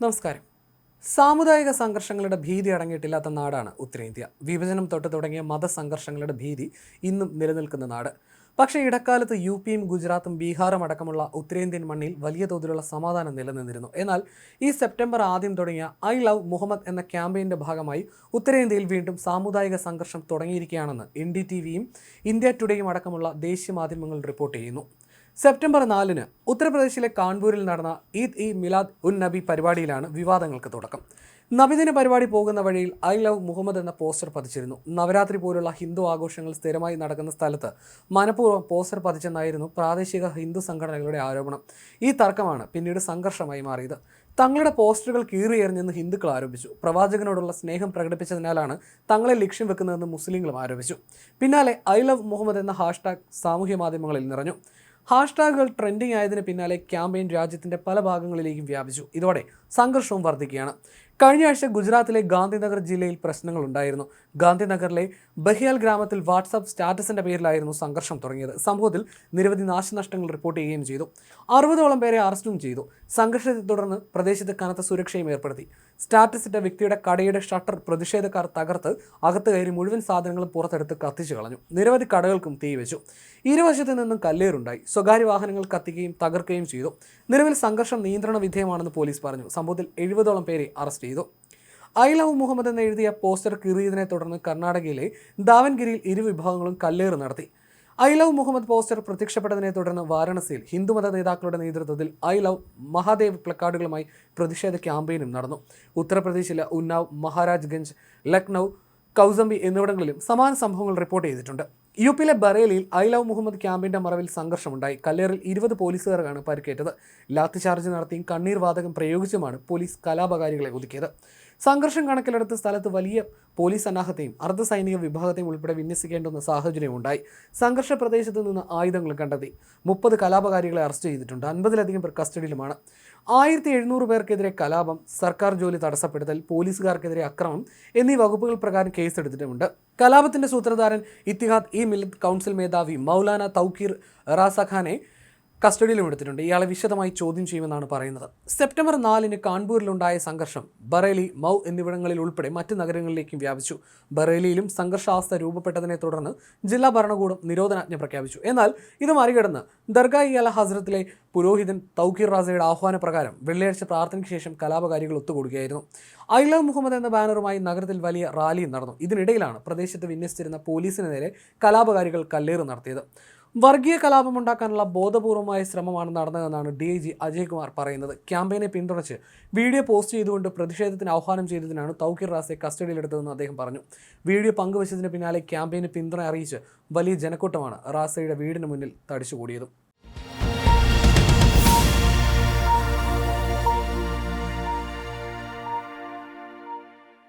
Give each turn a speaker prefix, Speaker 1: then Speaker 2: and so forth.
Speaker 1: നമസ്കാരം. സാമുദായിക സംഘർഷങ്ങളുടെ ഭീതി അടങ്ങിയിട്ടില്ലാത്ത നാടാണ് ഉത്തരേന്ത്യ. വിഭജനം തൊട്ട് തുടങ്ങിയ മതസംഘർഷങ്ങളുടെ ഭീതി ഇന്നും നിലനിൽക്കുന്ന നാട്. പക്ഷേ ഇടക്കാലത്ത് യു പിയും ഗുജറാത്തും ബീഹാറും അടക്കമുള്ള ഉത്തരേന്ത്യൻ മണ്ണിൽ വലിയ തോതിലുള്ള സമാധാനം നിലനിന്നിരുന്നു. എന്നാൽ ഈ സെപ്റ്റംബർ ആദ്യം തുടങ്ങിയ ഐ ലവ് മുഹമ്മദ് എന്ന ക്യാമ്പയിന്റെ ഭാഗമായി ഉത്തരേന്ത്യയിൽ വീണ്ടും സാമുദായിക സംഘർഷം തുടങ്ങിയിരിക്കുകയാണെന്ന് എൻ ഡി ടി വിയും ഇന്ത്യ ടുഡേയും അടക്കമുള്ള ദേശീയ മാധ്യമങ്ങൾ റിപ്പോർട്ട് ചെയ്യുന്നു. സെപ്റ്റംബർ നാലിന് ഉത്തർപ്രദേശിലെ കാൺപൂരിൽ നടന്ന ഈദ് ഇ മിലാദ് ഉൻ നബി പരിപാടിയിലാണ് വിവാദങ്ങൾക്ക് തുടക്കം. നബിദിന പരിപാടി പോകുന്ന വഴിയിൽ ഐ ലവ് മുഹമ്മദ് എന്ന പോസ്റ്റർ പതിച്ചിരുന്നു. നവരാത്രി പോലുള്ള ഹിന്ദു ആഘോഷങ്ങൾ സ്ഥിരമായി നടക്കുന്ന സ്ഥലത്ത് മനഃപൂർവം പോസ്റ്റർ പതിച്ചെന്നായിരുന്നു പ്രാദേശിക ഹിന്ദു സംഘടനകളുടെ ആരോപണം. ഈ തർക്കമാണ് പിന്നീട് സംഘർഷമായി മാറിയത്. തങ്ങളുടെ പോസ്റ്ററുകൾ കീറിയെറിഞ്ഞെന്ന് ഹിന്ദുക്കൾ ആരോപിച്ചു. പ്രവാചകനോടുള്ള സ്നേഹം പ്രകടിപ്പിച്ചതിനാലാണ് തങ്ങളെ ലക്ഷ്യം വെക്കുന്നതെന്ന് മുസ്ലിങ്ങളും ആരോപിച്ചു. പിന്നാലെ ഐ ലവ് മുഹമ്മദ് എന്ന ഹാഷ്ടാഗ് സാമൂഹ്യ മാധ്യമങ്ങളിൽ നിറഞ്ഞു. ഹാഷ്ടാഗുകൾ ട്രെൻഡിംഗ് ആയതിന് പിന്നാലെ ക്യാമ്പയിൻ രാജ്യത്തിന്റെ പല ഭാഗങ്ങളിലേക്കും വ്യാപിച്ചു. ഇതോടെ സംഘർഷവും വർദ്ധിക്കുകയാണ് കഴിഞ്ഞ ആഴ്ച ഗുജറാത്തിലെ ഗാന്ധിനഗർ ജില്ലയിൽ പ്രശ്നങ്ങൾ ഉണ്ടായിരുന്നു. ഗാന്ധിനഗറിലെ ബഹിയാൽ ഗ്രാമത്തിൽ വാട്സാപ്പ് സ്റ്റാറ്റസിന്റെ പേരിലായിരുന്നു സംഘർഷം തുടങ്ങിയത്. സംഭവത്തിൽ നിരവധി നാശനഷ്ടങ്ങൾ റിപ്പോർട്ട് ചെയ്യുകയും ചെയ്തു. അറുപതോളം പേരെ അറസ്റ്റും ചെയ്തു. സംഘർഷത്തെ തുടർന്ന് പ്രദേശത്ത് കനത്ത സുരക്ഷയും ഏർപ്പെടുത്തി. സ്റ്റാറ്റസ് വ്യക്തിയുടെ കടയുടെ ഷട്ടർ പ്രതിഷേധക്കാർ തകർത്ത് അകത്ത് കയറി മുഴുവൻ സാധനങ്ങളും പുറത്തെടുത്ത് കത്തിച്ചു കളഞ്ഞു. നിരവധി കടകൾക്കും തീവച്ചു ഇരുവശത്തു നിന്നും കല്ലേറുണ്ടായി. സ്വകാര്യ വാഹനങ്ങൾ കത്തിക്കുകയും തകർക്കുകയും ചെയ്തു. നിലവിൽ സംഘർഷം നിയന്ത്രണ വിധേയമാണെന്ന് പോലീസ് പറഞ്ഞു. സംഭവത്തിൽ എഴുപതോളം പേരെ അറസ്റ്റ് ചെയ്തു. ഐ ലവ് മുഹമ്മദ് എന്ന് എഴുതിയ പോസ്റ്റർ കീറിയതിനെ തുടർന്ന് കർണാടകയിലെ ദാവൻഗിരിയിൽ ഇരുവിഭാഗങ്ങളും കല്ലേറ് നടത്തി. ഐ ലവ് മുഹമ്മദ് പോസ്റ്റർ പ്രത്യക്ഷപ്പെട്ടതിനെ തുടർന്ന് വാരാണസിയിൽ ഹിന്ദുമത നേതാക്കളുടെ നേതൃത്വത്തിൽ ഐ ലവ് മഹാദേവ് പ്ലക്കാർഡുകളുമായി പ്രതിഷേധ ക്യാമ്പയിനും നടന്നു. ഉത്തർപ്രദേശിലെ ഉന്നാവ് മഹാരാജ്ഗഞ്ച് ലക്നൗ കൗസംബി എന്നിവിടങ്ങളിലും സമാന സംഭവങ്ങൾ റിപ്പോർട്ട് ചെയ്തിട്ടുണ്ട്. യു പിയിലെ ബറേലിയിൽ ഐ ലവ് മുഹമ്മദ് ക്യാമ്പിന്റെ മറവിൽ സംഘർഷമുണ്ടായി. കല്ലേറിൽ ഇരുപത് പോലീസുകാർക്കാണ് പരിക്കേറ്റത്. ലാത്തി ചാർജ് നടത്തിയും കണ്ണീർ വാതകം പ്രയോഗിച്ചുമാണ് പോലീസ് കലാപകാരികളെ ഒതുക്കിയത്. സംഘർഷം കണക്കിലെടുത്ത് സ്ഥലത്ത് വലിയ പോലീസ് സന്നാഹത്തെയും അർദ്ധസൈനിക വിഭാഗത്തെയും ഉൾപ്പെടെ വിന്യസിക്കേണ്ടുന്ന സാഹചര്യമുണ്ടായി സംഘർഷ പ്രദേശത്ത് നിന്ന് ആയുധങ്ങൾ കണ്ടെത്തി. മുപ്പത് കലാപകാരികളെ അറസ്റ്റ് ചെയ്തിട്ടുണ്ട്. അൻപതിലധികം പേർ കസ്റ്റഡിയിലുമാണ്. ആയിരത്തി എഴുന്നൂറ് പേർക്കെതിരെ കലാപം സർക്കാർ ജോലി തടസ്സപ്പെടുത്തൽ പോലീസുകാർക്കെതിരെ അക്രമം എന്നീ വകുപ്പുകൾ പ്രകാരം കേസെടുത്തിട്ടുമുണ്ട്. കലാപത്തിന്റെ സൂത്രധാരൻ ഇത്തിഹാദ് ഇ മിലത്ത് കൗൺസിൽ മേധാവി മൗലാന തൗക്കീർ റാസഖാനെ കസ്റ്റഡിയിലും എടുത്തിട്ടുണ്ട്. ഇയാളെ വിശദമായി ചോദ്യം ചെയ്യുമെന്നാണ് പറയുന്നത്. സെപ്റ്റംബർ നാലിന് കാൺപൂരിലുണ്ടായ സംഘർഷം ബറേലി മൗ എന്നിവിടങ്ങളിൽ ഉൾപ്പെടെ മറ്റ് നഗരങ്ങളിലേക്കും വ്യാപിച്ചു. ബറേലിയിലും സംഘർഷാവസ്ഥ രൂപപ്പെട്ടതിനെ തുടർന്ന് ജില്ലാ ഭരണകൂടം നിരോധനാജ്ഞ പ്രഖ്യാപിച്ചു. എന്നാൽ ഇത് മറികടന്ന് ദർഗാ ഇയാല ഹസ്രത്തിലെ പുരോഹിതൻ തൗക്കീർ റാസയുടെ ആഹ്വാനപ്രകാരം വെള്ളിയാഴ്ച പ്രാർത്ഥനയ്ക്ക് ശേഷം കലാപകാരികൾ ഒത്തുകൂടുകയായിരുന്നു. ഐ ലവ് മുഹമ്മദ് എന്ന ബാനറുമായി നഗരത്തിൽ വലിയ റാലിയും നടന്നു. ഇതിനിടയിലാണ് പ്രദേശത്ത് വിന്യസിച്ചിരുന്ന പോലീസിന് നേരെ കലാപകാരികൾ കല്ലേറ് നടത്തിയത്. വർഗീയ കലാപം ഉണ്ടാക്കാനുള്ള ബോധപൂർവമായ ശ്രമമാണ് നടന്നതെന്നാണ് D I G Ajay Kumar പറയുന്നത്. ക്യാമ്പയിനെ പിന്തുണച്ച് വീഡിയോ പോസ്റ്റ് ചെയ്തുകൊണ്ട് പ്രതിഷേധത്തിന് ആഹ്വാനം ചെയ്തതിനാണ് തൗക്കിർ റാസെ കസ്റ്റഡിയിലെടുത്തതെന്ന് അദ്ദേഹം പറഞ്ഞു. വീഡിയോ പങ്കുവച്ചതിന് പിന്നാലെ ക്യാമ്പയിന് പിന്തുണ അറിയിച്ച് വലിയ ജനക്കൂട്ടമാണ് റാസയുടെ വീടിന് മുന്നിൽ തടിച്ചുകൂടിയത്.